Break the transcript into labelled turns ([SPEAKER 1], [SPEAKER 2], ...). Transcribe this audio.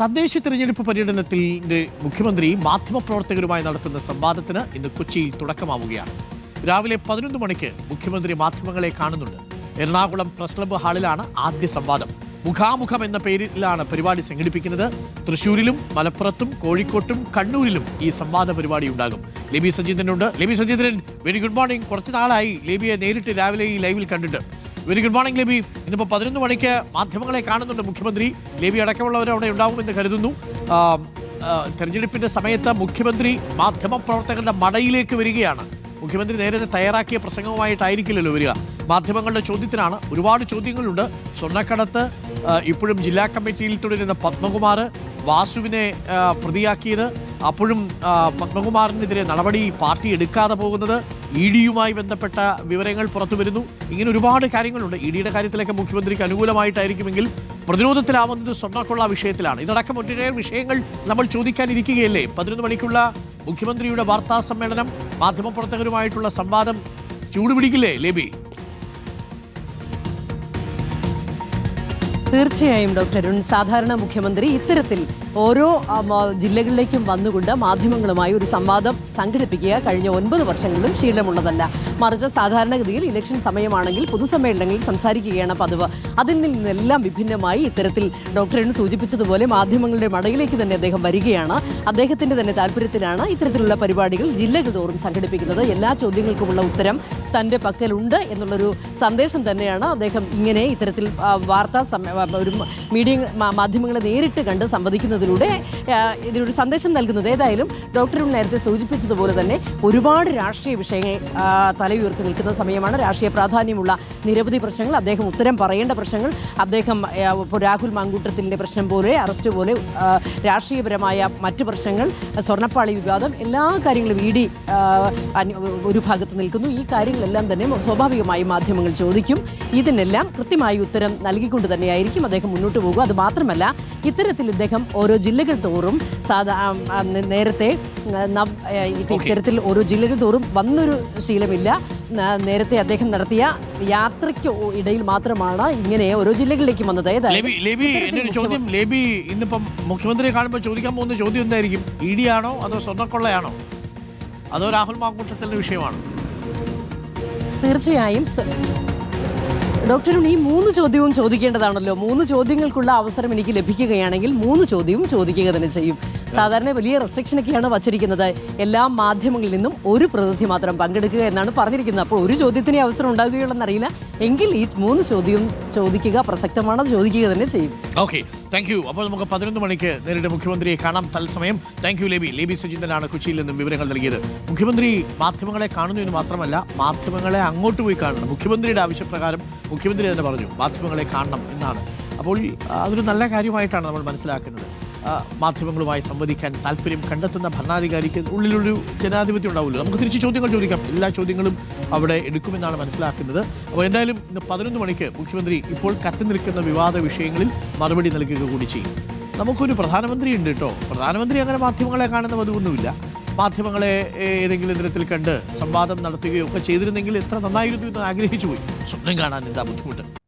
[SPEAKER 1] തദ്ദേശ തിരഞ്ഞെടുപ്പ് പര്യടനത്തിൽ മുഖ്യമന്ത്രി മാധ്യമപ്രവർത്തകരുമായി നടത്തുന്ന സംവാദത്തിന് ഇന്ന് കൊച്ചിയിൽ തുടക്കമാവുകയാണ്. രാവിലെ പതിനൊന്ന് മണിക്ക് മുഖ്യമന്ത്രി മാധ്യമങ്ങളെ കാണുന്നുണ്ട്. എറണാകുളം പ്രസ് ക്ലബ്ബ് ഹാളിലാണ് ആദ്യ സംവാദം. മുഖാമുഖം എന്ന പേരിലാണ് പരിപാടി സംഘടിപ്പിക്കുന്നത്. തൃശൂരിലും മലപ്പുറത്തും കോഴിക്കോട്ടും കണ്ണൂരിലും ഈ സംവാദ പരിപാടി ഉണ്ടാകും. ലേബി സജീന്ദ്രനുണ്ട് Leby Sajeendran very good morning കുറച്ച് നാളായി. ലേബിയെ നേരിട്ട് രാവിലെ ഈ ലൈവിൽ കണ്ടിട്ട് വെരി ഗുഡ് മോർണിംഗ് ലേബി ഇന്നിപ്പോൾ പതിനൊന്ന് മണിക്ക് മാധ്യമങ്ങളെ കാണുന്നുണ്ട് മുഖ്യമന്ത്രി. ലേബി അടക്കമുള്ളവർ അവിടെ ഉണ്ടാവുമെന്ന് കരുതുന്നു. തെരഞ്ഞെടുപ്പിന്റെ സമയത്ത് മുഖ്യമന്ത്രി മാധ്യമ പ്രവർത്തകരുടെ മടയിലേക്ക് വരികയാണ്. മുഖ്യമന്ത്രി നേരത്തെ തയ്യാറാക്കിയ പ്രസംഗവുമായിട്ടായിരിക്കില്ലല്ലോ വരിക. മാധ്യമങ്ങളുടെ ചോദ്യത്തിനാണ് ഒരുപാട് ചോദ്യങ്ങളുണ്ട്. സ്വർണക്കടത്ത് ഇപ്പോഴും ജില്ലാ കമ്മിറ്റിയിൽ തുടരുന്ന പത്മകുമാർ വാസുവിനെ പ്രതിയാക്കിയത് അപ്പോഴും പത്മകുമാറിനെതിരെ നടപടി പാർട്ടി എടുക്കാതെ പോകുന്നത് ഇ ഡിയുമായി ബന്ധപ്പെട്ട വിവരങ്ങൾ പുറത്തു വരുന്നു. ഇങ്ങനെ ഒരുപാട് കാര്യങ്ങളുണ്ട്. ഇ ഡിയുടെ കാര്യത്തിലൊക്കെ മുഖ്യമന്ത്രിക്ക് അനുകൂലമായിട്ടായിരിക്കുമെങ്കിൽ പ്രതിരോധത്തിലാവുന്നത് സ്വർണക്കൊള്ള വിഷയത്തിലാണ്. ഇതടക്കം ഒട്ടേറെ വിഷയങ്ങൾ നമ്മൾ ചോദിക്കാനിരിക്കുകയല്ലേ? പതിനൊന്ന് മണിക്കുള്ള മുഖ്യമന്ത്രിയുടെ വാർത്താ സമ്മേളനം മാധ്യമപ്രവർത്തകരുമായിട്ടുള്ള സംവാദം ചൂടുപിടിക്കില്ലേ ലേബി?
[SPEAKER 2] തീർച്ചയായും ഡോക്ടർ അരുൺ. സാധാരണ മുഖ്യമന്ത്രി ഇത്തരത്തിൽ ഓരോ ജില്ലകളിലേക്കും വന്നുകൊണ്ട് മാധ്യമങ്ങളുമായി ഒരു സംവാദം സംഘടിപ്പിക്കുക കഴിഞ്ഞ ഒൻപത് വർഷങ്ങളിലും ശീലമുള്ളതല്ല. മറിച്ച് സാധാരണഗതിയിൽ ഇലക്ഷൻ സമയമാണെങ്കിൽ പൊതുസമ്മേളനങ്ങളിൽ സംസാരിക്കുകയാണ് പതിവ്. അതിൽ നിന്നെല്ലാം വിഭിന്നമായി ഇത്തരത്തിൽ ഡോക്ടർ അരുൺ സൂചിപ്പിച്ചതുപോലെ മാധ്യമങ്ങളുടെ മടയിലേക്ക് തന്നെ അദ്ദേഹം വരികയാണ്. അദ്ദേഹത്തിന്റെ തന്നെ താല്പര്യത്തിലാണ് ഇത്തരത്തിലുള്ള പരിപാടികൾ ജില്ലകൾ തോറും സംഘടിപ്പിക്കുന്നത്. എല്ലാ ചോദ്യങ്ങൾക്കുമുള്ള ഉത്തരം തന്റെ പക്കലുണ്ട് എന്നുള്ളൊരു സന്ദേശം തന്നെയാണ് അദ്ദേഹം ഇങ്ങനെ ഇത്തരത്തിൽ വാർത്താ ആ, ഒരു മീഡിയ മാധ്യമങ്ങളെ നേരിട്ട് കണ്ട് സംവദിക്കുന്നതിലൂടെ ഇതിനൊരു സന്ദേശം നൽകുന്നത് ഏതായാലും ഡോക്ടറും നേരത്തെ സൂചിപ്പിച്ചതുപോലെ തന്നെ ഒരുപാട് രാഷ്ട്രീയ വിഷയങ്ങൾ തലയുയർത്തി നിൽക്കുന്ന സമയമാണ്. രാഷ്ട്രീയ പ്രാധാന്യമുള്ള നിരവധി പ്രശ്നങ്ങൾ അദ്ദേഹം ഉത്തരം പറയേണ്ട പ്രശ്നങ്ങൾ അദ്ദേഹം ഇപ്പോൾ രാഹുൽ മാങ്കൂട്ടത്തിന്റെ പ്രശ്നം പോലെ അറസ്റ്റ് പോലെ രാഷ്ട്രീയപരമായ മറ്റു പ്രശ്നങ്ങൾ സ്വർണപ്പാളി വിവാദം എല്ലാ കാര്യങ്ങളും ഇ ഡി ഒരു ഭാഗത്ത് നിൽക്കുന്നു. ഈ കാര്യങ്ങളെല്ലാം തന്നെ സ്വാഭാവികമായി മാധ്യമങ്ങൾ ചോദിക്കും. ഇതിനെല്ലാം കൃത്യമായി ഉത്തരം നൽകിക്കൊണ്ട് തന്നെയായിരിക്കും. അദ്ദേഹം മുന്നോട്ട് പോകും. അത് മാത്രമല്ല ഇത്തരത്തിൽ ഇദ്ദേഹം ഓരോ ജില്ലകൾ തോറും സാധാ നേരത്തെ ഇത്തരത്തിൽ ഓരോ ജില്ലകൾ തോറും വന്നൊരു ശീലമില്ല. നേരത്തെ അദ്ദേഹം നടത്തിയ യാത്രയ്ക്ക് ഇടയിൽ മാത്രമാണ് ഇങ്ങനെ ഓരോ ജില്ലകളിലേക്ക് വന്നത്. ഏതായാലും
[SPEAKER 1] ചോദ്യം ലേബി ഇന്നിപ്പം മുഖ്യമന്ത്രിയെ കാണുമ്പോൾ ചോദിക്കാൻ പോകുന്ന ചോദ്യം എന്തായിരിക്കും? ഇ ഡി ആണോ അതോ സ്വർണക്കൊള്ളയാണോ അതോ രാഹുൽ മാക്കൂട്ടത്തിന്റെ വിഷയമാണ്?
[SPEAKER 2] തീർച്ചയായും സ- ഡോക്ടറും ഈ മൂന്ന് ചോദ്യവും ചോദിക്കേണ്ടതാണല്ലോ. മൂന്ന് ചോദ്യങ്ങൾക്കുള്ള അവസരം എനിക്ക് ലഭിക്കുകയാണെങ്കിൽ മൂന്ന് ചോദ്യവും ചോദിക്കുക തന്നെ ചെയ്യും. സാധാരണ വലിയ റെസ്ട്രിക്ഷൻ റെസ്ട്രിക്ഷനൊക്കെയാണ് വച്ചിരിക്കുന്നത്. എല്ലാ മാധ്യമങ്ങളിൽ നിന്നും ഒരു പ്രതിനിധി മാത്രം പങ്കെടുക്കുക എന്നാണ് പറഞ്ഞിരിക്കുന്നത്. അപ്പോൾ ഒരു ചോദ്യത്തിന് അവസരം ഉണ്ടാകുകയുള്ളെന്ന് അറിയില്ല എങ്കിൽ ഈ മൂന്ന് ചോദ്യം ചോദിക്കുക പ്രസക്തമാണെന്ന് ചോദിക്കുക തന്നെ ചെയ്യും.
[SPEAKER 1] ഓക്കെ താങ്ക് യു അപ്പോൾ നമുക്ക് പതിനൊന്ന് മണിക്ക് നേരിട്ട് മുഖ്യമന്ത്രിയെ കാണാം. തത്സമയം താങ്ക് യു ലേബി ലേബി സജിന്ദനാണ് കൊച്ചിയിൽ നിന്നും വിവരങ്ങൾ നൽകിയത്. മുഖ്യമന്ത്രി മാധ്യമങ്ങളെ കാണുന്നു എന്ന് മാത്രമല്ല മാധ്യമങ്ങളെ അങ്ങോട്ട് പോയി കാണണം. മുഖ്യമന്ത്രിയുടെ ആവശ്യപ്രകാരം മുഖ്യമന്ത്രി തന്നെ പറഞ്ഞു മാധ്യമങ്ങളെ കാണണം എന്നാണ്. അപ്പോൾ അതൊരു നല്ല കാര്യമായിട്ടാണ് നമ്മൾ മനസ്സിലാക്കുന്നത്. മാധ്യമങ്ങളുമായി സംവദിക്കാൻ താല്പര്യം കണ്ടെത്തുന്ന ഭരണാധികാരിക്ക് ഉള്ളിലൊരു ജനാധിപത്യം ഉണ്ടാവുമല്ലോ നമുക്ക് തിരിച്ച് ചോദ്യങ്ങൾ ചോദിക്കാം. എല്ലാ ചോദ്യങ്ങളും അവിടെ എടുക്കുമെന്നാണ് മനസ്സിലാക്കുന്നത്. അപ്പോൾ എന്തായാലും ഇന്ന് പതിനൊന്ന് മണിക്ക് മുഖ്യമന്ത്രി ഇപ്പോൾ കത്തി നിൽക്കുന്ന വിവാദ വിഷയങ്ങളിൽ മറുപടി നൽകുക കൂടി ചെയ്യും. നമുക്കൊരു പ്രധാനമന്ത്രി ഉണ്ട് കേട്ടോ. പ്രധാനമന്ത്രി അങ്ങനെ മാധ്യമങ്ങളെ കാണുന്ന പതിവൊന്നുമില്ല. മാധ്യമങ്ങളെ ഏതെങ്കിലും തരത്തിൽ കണ്ട് സംവാദം നടത്തുകയോ ഒക്കെ ചെയ്തിരുന്നെങ്കിൽ എത്ര നന്നായിരുന്നു എന്ന് ആഗ്രഹിച്ചു പോയി സ്വപ്നം കാണാൻ എന്താ ബുദ്ധിമുട്ട്?